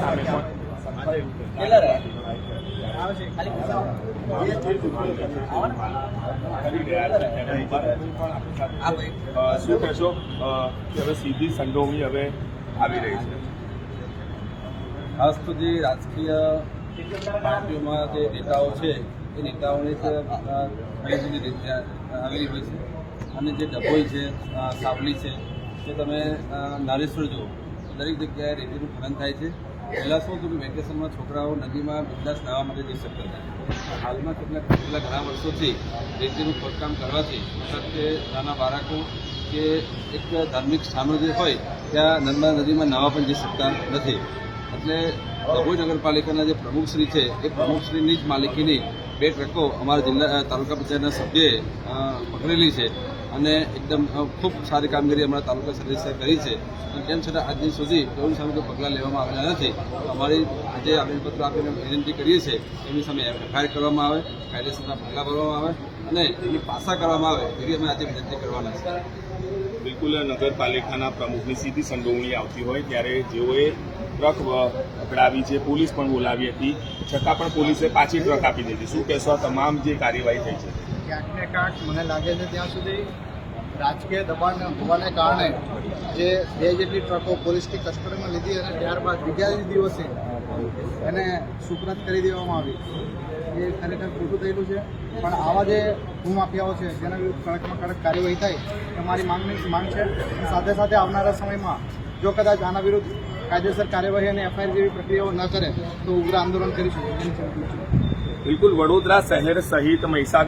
સામે પણ શું કહેશો? કે હવે સીધી સંડોવણી હવે આવી રહી છે. ખાસ તો જે રાજકીય પાર્ટીઓમાં જે નેતાઓ છે એ નેતાઓને જ ઘણી રીતે આવેલી હોય છે. અને જે ડભોઈ છે સાવલી છે તે તમે નારેશ્વર જુઓ દરેક જગ્યાએ રેતીનું ખનન થાય છે. પહેલાં શું હતું કે વેકેશનમાં છોકરાઓ નદીમાં બિંદાસ નાહવા માટે જઈ શકતા હતા. હાલમાં કેટલાક કેટલા ઘણા વર્ષોથી રેતીનું ખોદકામ કરવાથી કે નાના બાળકો કે એક ધાર્મિક જે હોય, ત્યાં નર્મદા નદીમાં નાહવા પણ જઈ શકતા નથી. એટલે ડભોઈ નગરપાલિકાના જે પ્રમુખશ્રી છે, એ પ્રમુખશ્રીની જ માલિકીની બે ટ્રકો અમારા જિલ્લા તાલુકા પંચાયતના સભ્યે પકડેલી છે. અને એકદમ ખૂબ સારી કામગીરી અમારા તાલુકા સદસ્ય કરી છે. અને તેમ છતાં આજની સુધી કોઈ સામે કોઈ પગલાં લેવામાં આવ્યા નથી. અમારી આજે આવેદનપત્ર આપીને વિનંતી કરીએ છીએ, એમની સામે એફઆઈઆર કરવામાં આવે, કાયદેસરના પગલાં ભરવામાં આવે અને એની પાસા કરવામાં આવે એવી અમે આજે વિનંતી કરવાના છે બિલકુલ, નગરપાલિકાના પ્રમુખની સીધી સંડોવણી આવતી હોય ત્યારે જેઓએ ટ્રક પકડાવી છે, પોલીસ પણ બોલાવી હતી, છતાં પણ પોલીસે પાછી ટ્રક આપી દીધી. શું કહેશો તમામ જે કાર્યવાહી થઈ છે? ક્યાંક ને ક્યાંક મને લાગે છે ત્યાં સુધી રાજકીય દબાણ હોવાને કારણે જે બે જેટલી ટ્રકો પોલીસની કસ્ટડીમાં લીધી અને ત્યારબાદ બીજા જ દિવસે એને સુપ્રત કરી દેવામાં આવી. એ ખરેખર ખોટું થયેલું છે. પણ આવા જે ભૂમાફિયાઓ છે, જેના વિરુદ્ધ કડકમાં કડક કાર્યવાહી થાય, એ મારી માંગની માંગ છે. સાથે સાથે આવનારા સમયમાં જો કદાચ આના વિરુદ્ધ કાયદેસર કાર્યવાહી અને એફઆઈઆર જેવી પ્રક્રિયાઓ ન કરે, તો ઉગ્ર આંદોલન કરીશું. બિલકુલ, વડોદરા શહેર સહિત મહીસાગર